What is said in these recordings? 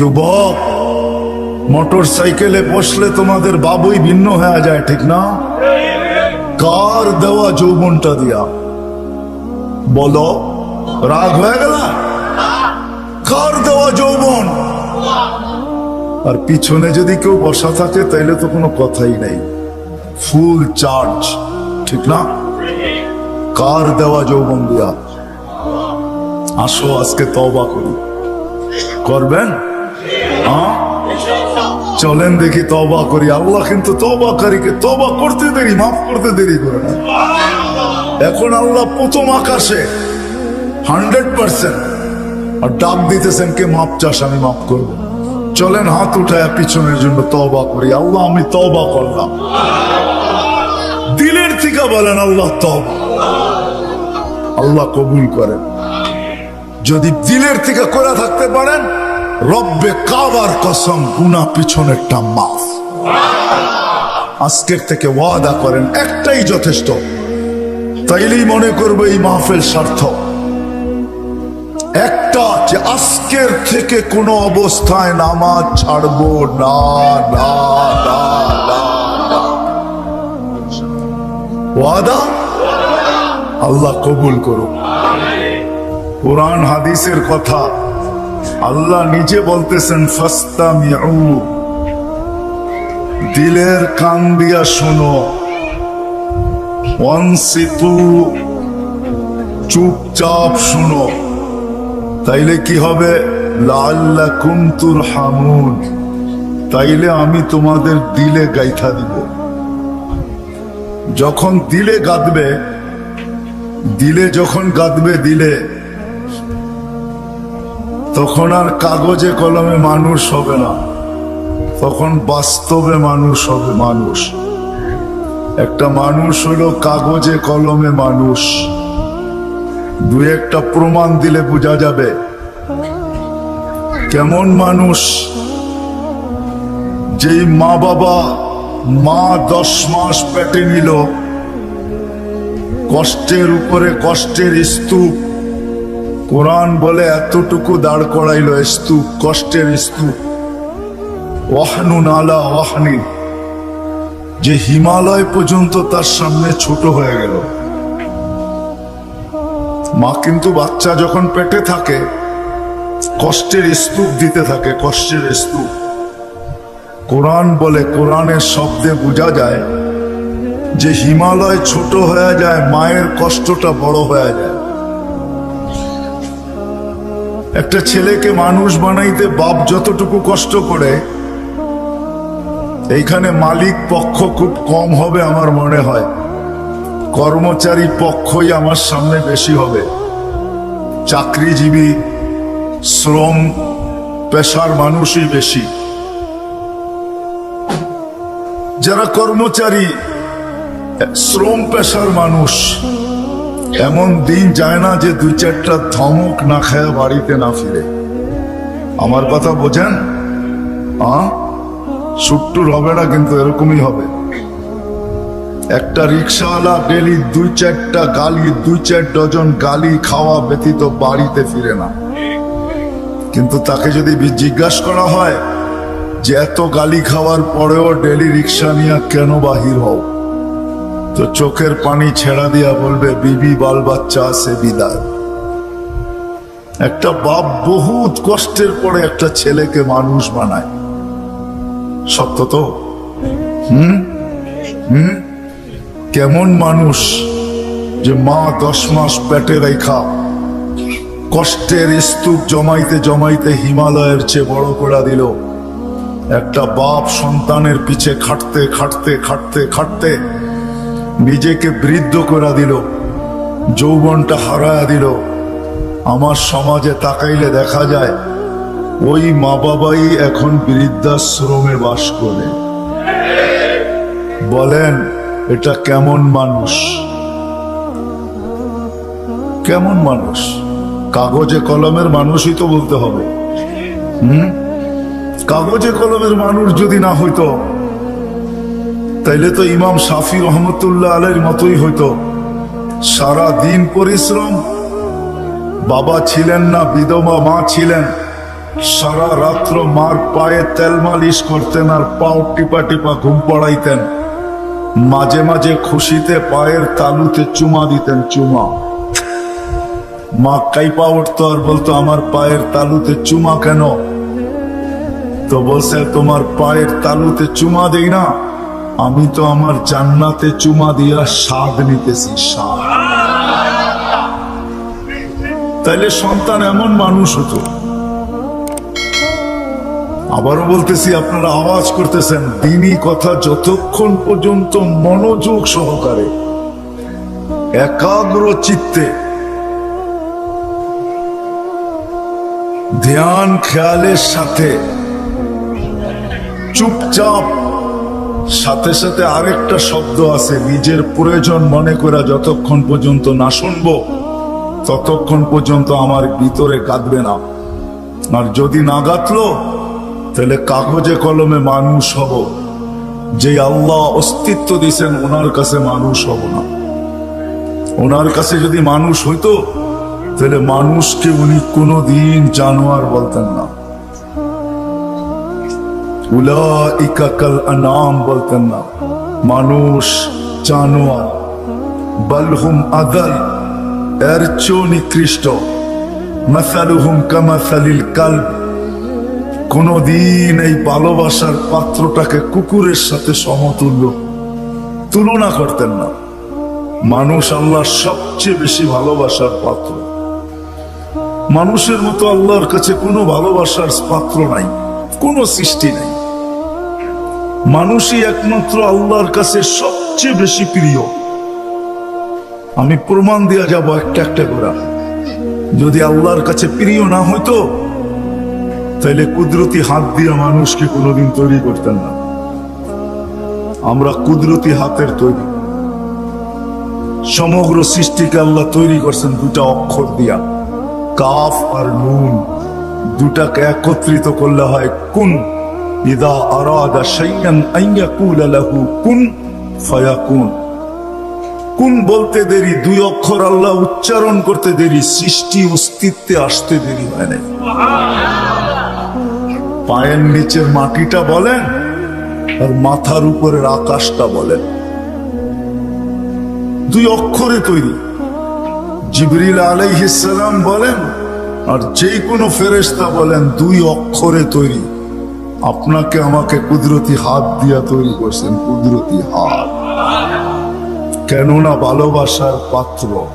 যুবক মোটর সাইকেলে বসলে তোমাদের বাবুই ভিন্ন হয়ে যায়, ঠিক না? কার দেওয়া যৌবনটা দিয়া? বলো, রাগ হয়ে গেল? কার দেওয়া যৌবন? আর পিছনে যদি কেউ বসা থাকে, তাইলে তো কোনো কথাই নেই। ফুল চার্জ, ঠিক না? কার দেওয়া যৌবন দিয়া? আসো, আজকে তবা করি। করবেন? চলেন দেখি তবা করি। আল্লাহ কিন্তু তবা তবাকারীকে তবা করতে দেরি, মাফ করতে দেরি করে না। এখন আল্লাহ প্রথম আকাশে হান্ড্রেড পার্সেন্ট। আর ডাক দিতেছেন, কে মাপ চাস, আমি মাফ করব। চলেন হাত উঠায় পিছনের জন্য তবা করি। আল্লাহ, আমি তবা করলাম। দিলের থেকে বলেন, আল্লাহ তবা আল্লাহ কবুল করেন। যদি দিলের থেকে করে থাকতে পারেন রব্বে কাবার কসম গুনা পিছনেরটা মাফ। আজকের থেকে ওয়াদা করেন, একটাই যথেষ্ট। তাইলেই মনে করব এই মাহফিল সার্থক। একটা যে আজকের থেকে কোনো অবস্থায় নামাজ ছাড়বো, না না। ওয়াদা? আল্লাহ কবুল করুন কোরআন, হাদিসের কথা আল্লাহ নিজে বলতেছেন ফাস্তা দিলের কান দিয়া শোনো। ওয়ানসিতু। চুপচাপ শোনো। তাইলে কি হবে? লাল্লা কুন্তুর হামুন তাইলে আমি তোমাদের দিলে গাইথা দিব। যখন দিলে গাদবে, দিলে যখন গাদবে, দিলে তখন আর কাগজে কলমে মানুষ হবে না। তখন বাস্তবে মানুষ হবে মানুষ। একটা মানুষ হলো কাগজে কলমে মানুষ। দু একটা প্রমাণ দিলে বোঝা যাবে কেমন মানুষ। যেই মা বাবা মা দশ মাস পেটে নিল, কষ্টের উপরে কষ্টের স্তূপ। কোরআন বলে এতটুকু দাঁড় করাইলো স্তূপ, কষ্টের স্তূপ। ওয়াহনু নালা ওয়াহনি। যে হিমালয় পর্যন্ত তার সামনে ছোট হয়ে গেল। মা কিন্তু বাচ্চা যখন পেটে থাকে, কষ্টের স্তূপ দিতে থাকে, কষ্টের স্তূপ। কোরআন বলে কোরআনের শব্দে বোঝা যায়, যে হিমালয় ছোট হয়ে যায়, মায়ের কষ্টটা বড় হয়ে যায়। একটা ছেলেকে মানুষ বানাইতে বাপ যতটুকু কষ্ট করে, এইখানে মালিক পক্ষ খুব কম হবে আমার মনে হয়। কর্মচারী পক্ষই আমার সামনে বেশি হবে। চাকরিজীবী, শ্রম, পেশার মানুষই বেশি। যারা কর্মচারী, শ্রম, পেশার মানুষ এমন দিন যায় না যে দুই চারটা ধমক না খায় বাড়িতে না ফিরে। আমার কথা বোঝেন? সুট্টুর হবে না কিন্তু এরকমই হবে। একটা রিক্সাওয়ালা ডেলি দুই চারটা গালি দুই চার ডজন গালি খাওয়া ব্যতীত বাড়িতে ফিরে না। কিন্তু তাকে যদি জিজ্ঞাসা করা হয় যে এত গালি খাওয়ার পরেও ডেলি রিক্সা নিয়ে কেন বাহির হও? তো চোখের পানি ছেড়া দিয়া বলবে, বিবি বাল বাচ্চা আছে, বিদায়। একটা বাপ বহুত কষ্টের পরে একটা ছেলেকে মানুষ বানায়। সত্য তো? হুম? হুম? কেমন মানুষ যে মা দশ মাস পেটে রেখা, কষ্টের স্তূপ জমাইতে জমাইতে হিমালয়ের চেয়ে বড় করে দিল। একটা বাপ সন্তানের পিছে খাটতে খাটতে খাটতে খাটতে নিজেকে বৃদ্ধ করা দিল, যৌবনটা হারায়া দিল। আমার সমাজে তাকাইলে দেখা যায়, ওই মা বাবাই এখন বৃদ্ধাশ্রমে বাস করে। বলেন, এটা কেমন মানুষ? কেমন মানুষ? কাগজে কলমের মানুষই তো বলতে হবে। হুম? কাগজে কলমের মানুষ যদি না হইতো তাইলে তো ইমাম শাফি রহমতুল্লাহ আলের মতোই হইতো। সারা দিন পরিশ্রম, বাবা ছিলেন না, বিধবা মা ছিলেন। সারা রাত্র মার পায়ে তেল মালিশ করতেন আর পাও টিপা টিপা ঘুম পড়াইতেন। মাঝে মাঝে খুশিতে পায়ের তালুতে চুমা দিতেন, চুমা। মা কাইপা উঠতো আর বলতো, আমার পায়ের তালুতে চুমা কেন? তো বলছে, তোমার পায়ের তালুতে চুমা দেই না। আমি তো আমার জান্নাতে চুমা দিয়া স্বাদ নিতেছি, স্বাদ। তাইলে সন্তান এমন মানুষ হতো। আবারও বলতেছি, আপনারা আওয়াজ করতেছেন, দিনই কথা যতক্ষণ পর্যন্ত মনোযোগ সহকারে, একাগ্র চিত্তে। ধ্যান, খেয়ালের সাথে, চুপচাপ সাথে সাথে আরেকটা শব্দ আছে, নিজের প্রয়োজন মনে করা যতক্ষণ পর্যন্ত না শুনব, ততক্ষণ পর্যন্ত আমার ভিতরে কাঁদবে না। আর যদি না গাতলো তাহলে কাগজে কলমে মানুষ হব। যে আল্লাহ অস্তিত্ব দিছেন ওনার কাছে মানুষ হব না। ওনার কাছে যদি মানুষ হইতো, তাহলে মানুষকে উনি কোনোদিন জানোয়ার বলতেন না। কাল আনাম বলতেন না। মানুষ জানোয়ার বলহুম আদল, এর নিকৃষ্ট। মাসালুহুম কামাসালিল কাল কোনদিন এই ভালোবাসার পাত্রটাকে কুকুরের সাথে সমতুল্য তুলনা করতেন না। মানুষ আল্লাহর সবচেয়ে বেশি ভালোবাসার পাত্র। মানুষের মতো আল্লাহর কাছে কোনো ভালোবাসার পাত্র নাই, কোনো সৃষ্টি নাই। মানুষই একমাত্র আল্লাহর কাছে সবচেয়ে বেশি প্রিয়। আমি প্রমাণ দেওয়া যাব একটা একটা করে। যদি আল্লাহর কাছে প্রিয় না হইতো, তাহলে কুদরতি হাত দিয়ে মানুষকে কোনোদিন তৈরি করতেন না। আমরা কুদরতি হাতের তৈরি। সমগ্র সৃষ্টিকে আল্লাহ তৈরি করছেন দুটা অক্ষর দিয়া। কাফ আর নুন। দুটাকে একত্রিত করলে হয় কুন। কুন বলতে দেরি, দুই অক্ষর আল্লাহ উচ্চারণ করতে দেরি, সৃষ্টি অস্তিত্বে আসতে দেরি হয় নাই। পায়ের নিচের মাটিটা বলেন আর মাথার উপরের আকাশটা বলেন। দুই অক্ষরে তৈরি। জিবরিল আলাইহিসালাম বলেন আর যে কোনো ফেরেশতা বলেন দুই অক্ষরে তৈরি। আপনাকে আমাকে কুদরতি হাত দিয়া তৈরি করছেন, কুদরতি হাত। কেননা ভালোবাসার পাত্র।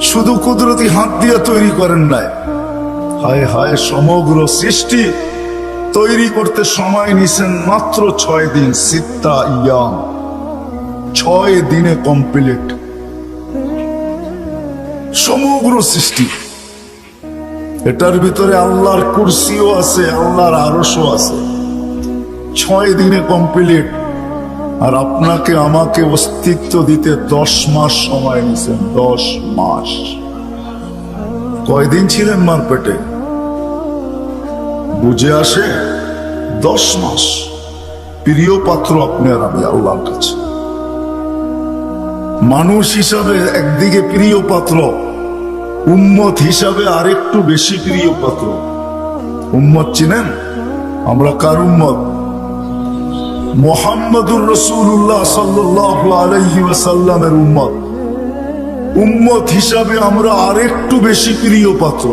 শুধু কুদরতি হাত দিয়া তৈরি করেন নাই। হায় হায়, সমগ্র সৃষ্টি তৈরি করতে সময় নিছেন মাত্র ছয় দিন, সিত্তা ইয়াম। ছয় দিনে কমপ্লিট। সমগ্র সৃষ্টি। এটার ভিতরে আল্লাহর কুরসিও আছে, আল্লাহর আরসও আছে। ছয় দিনে কমপ্লিট আর আপনাকে আমাকে অস্তিত্ব দিতে দশ মাস সময় নিছেন দশ মাস। কয়দিন ছিলেন মারপেটে? বুঝে আসে, দশ মাস। প্রিয় পাত্র আপনি আর আমি আল্লাহর কাছে। মানুষ হিসাবে একদিকে প্রিয় পাত্র উম্মত হিসাবে আরেকটু বেশি প্রিয় পাত্র। উম্মত চিনেন? আমরা কার উম্মত? মোহাম্মদুর রসুল্লাহ সাল্লাহ আলহি উম্মত। উম্মত হিসাবে আমরা আরেকটু বেশি প্রিয় পাত্র।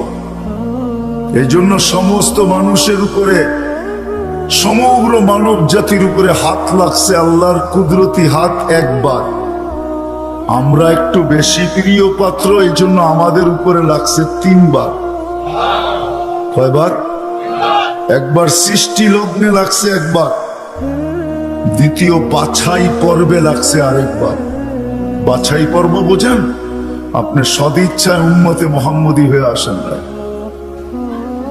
এই জন্য সমস্ত মানুষের উপরে, সমগ্র মানব জাতির উপরে হাত লাগছে আল্লাহর কুদরতি হাত একবার। আমরা একটু বেশি প্রিয় পাত্র, এই জন্য আমাদের উপরে লাগছে তিনবার। কয়বার? একবার সৃষ্টি লগ্নে লাগছে একবার। দ্বিতীয় বাছাই পর্বে লাগছে আরেকবার। বাছাই পর্ব বোঝেন? আপনি সদিচ্ছায় উন্মতে মোহাম্মদী হয়ে আসেন না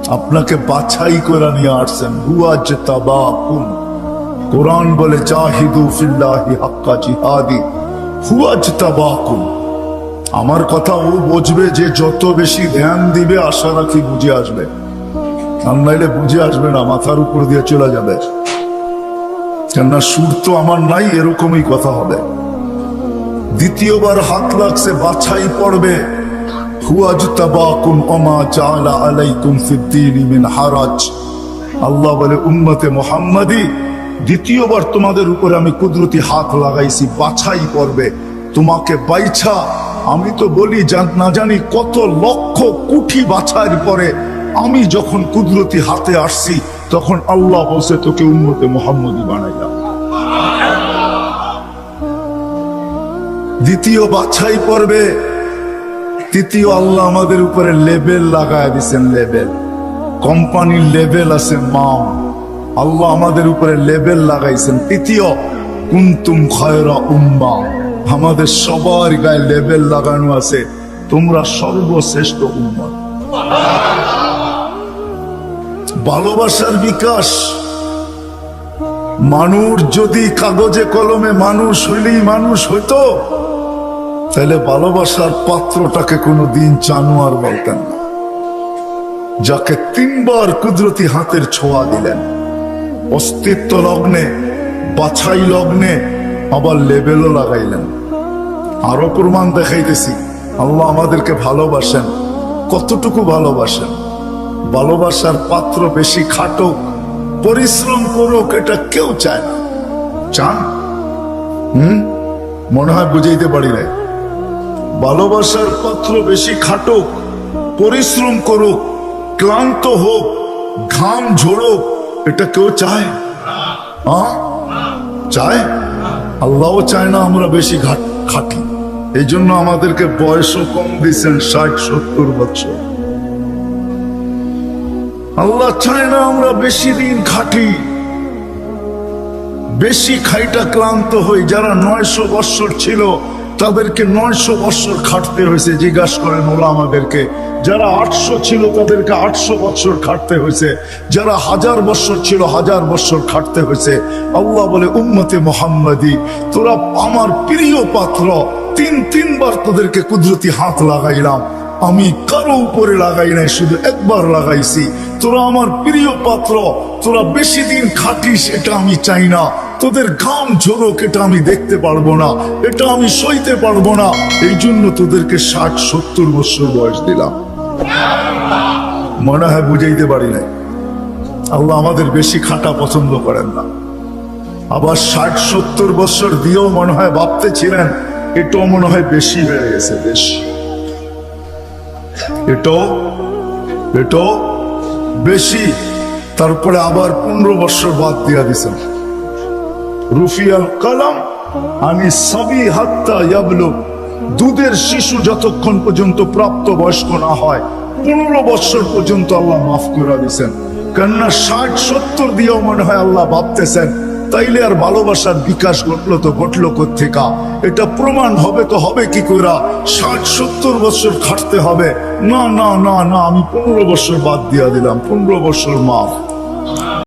আপনাকে বাছাই করে নিয়ে আসছেন। হুয়াজ তাবাকুন কোরআন বলে, জাহিদু ফিল্লাহি হাক্কা জিহাদি। আমার কথা ও বুঝবে যে যত বেশি ধ্যান দিবে, আশা রাখি বুঝে আসবে। আর নাইলে বুঝে আসবে না, মাথার উপর দিয়ে চলে যাবে। কেননা সুর তো আমার নাই, এরকমই কথা হবে। দ্বিতীয়বার হাত লাগছে বাছাই পড়বে। আল্লাহ বলে, উম্মতে মোহাম্মদী দ্বিতীয়বার তোমাদের উপরে আমি কুদরতি হাত লাগাইছি, বাছাই করবে। তোমাকে বাইছা, আমি তো বলি না জানি কত লক্ষ কুঠি বাছাইয়ের পরে আমি যখন কুদরতি হাতে আসছি, তখন আল্লাহ বলছে, তোকে উম্মতে মোহাম্মদী বানাইলাম। দ্বিতীয় বাছাই পর্বে তৃতীয় আল্লাহ আমাদের উপরে লেবেল লাগায় দিছেন, লেবেল। কোম্পানির লেবেল আছে, মাম। আল্লাহ আমাদের উপরে লেবেল লাগাইছেন। তৃতীয়, কুন্তুম খয়রা উম্মা। আমাদের সবার গায়ে লেবেল লাগানো আছে। তোমরা সর্বশ্রেষ্ঠ উম্মা। ভালোবাসার বিকাশ। মানুষ যদি কাগজে কলমে মানুষ হইলেই মানুষ হইতো, তাহলে ভালোবাসার পাত্রটাকে কোনো দিন জানোয়ার বলতেন না। যাকে তিনবার কুদরতি হাতের ছোঁয়া দিলেন। অস্তিত্ব লগ্নে, বাছাই লগ্নে আবার লেবেলও লাগাইলেন। আরও প্রমাণ দেখাইতেছি, আল্লাহ আমাদেরকে ভালোবাসেন, কতটুকু ভালোবাসেন। ভালোবাসার পাত্র বেশি খাটুক পরিশ্রম করুক এটা কেউ চায় না। চান? হুম? মনে হয় বুঝাইতে পারি নাই। ভালোবাসার পাত্র বেশি খাটুক পরিশ্রম করুক, ক্লান্ত হোক, ঘাম ঝোড়ুক এটা কেউ চায়? চায়? আল্লাহও চায় না আমরা বেশি ঘাট খাটি। এই জন্য আমাদেরকে বয়সও কম দিচ্ছেন ষাট, সত্তর বছর। আল্লাহ চায় না আমরা বেশি দিন খাটি। বেশি খাইটা ক্লান্ত হই। যারা নয়শো বৎসর ছিল তাদেরকে নয়শো বৎসর খাটতে হয়েছে, জিজ্ঞাসা করেন ওরা আমাদেরকে। যারা আটশো ছিল, তাদেরকে আটশো বৎসর খাটতে হয়েছে। যারা হাজার বৎসর ছিল, হাজার বৎসর খাটতে হয়েছে। আল্লাহ বলে, উম্মতে মোহাম্মদী, তোরা আমার প্রিয় পাত্র। তিন, তিনবার তোদেরকে কুদরতি হাত লাগাইলাম। আমি কারও উপরে লাগাই নাই, শুধু একবার লাগাইছি। তোরা আমার প্রিয় পাত্র, তোরা বেশি দিন খাটিস, এটা আমি চাই না। তোদের ঘাম ঝোরক, এটা আমি দেখতে পারব না, এটা আমি সইতে পারব না। এই জন্য তোদেরকে ষাট, সত্তর বছর বয়স দিলাম। মনে হয় বুঝাইতে পারি নাই। আল্লাহ আমাদের বেশি খাটা পছন্দ করেন না। আবার ষাট, সত্তর বছর দিয়েও মনে হয় ভাবতেছিলেন, এটাও মনে হয় বেশি বেড়ে গেছে, বেশি। এটাও এটাও বেশি। তারপরে আবার পনেরো বছর বাদ দিয়া দিছেন। রুফিয়াল কালাম, আমি সবই হাত্তা ইয়াবলু, দুধের শিশু যতক্ষণ পর্যন্ত প্রাপ্ত বয়স্ক না হয়, পনেরো বছর পর্যন্ত আল্লাহ মাফ করে দিয়েছেন কেননা ষাট, সত্তর দিয়েও মনে হয় আল্লাহ ভাবতেছেন, তাইলে আর ভালোবাসার বিকাশ ঘটলো তো ঘটলো কোথেকা এটা প্রমাণ হবে তো হবে কি কইরা, ষাট, সত্তর বছর খাটতে হবে। না না না না, আমি পনেরো বছর বাদ দিয়া দিলাম, পনেরো বছর মাফ।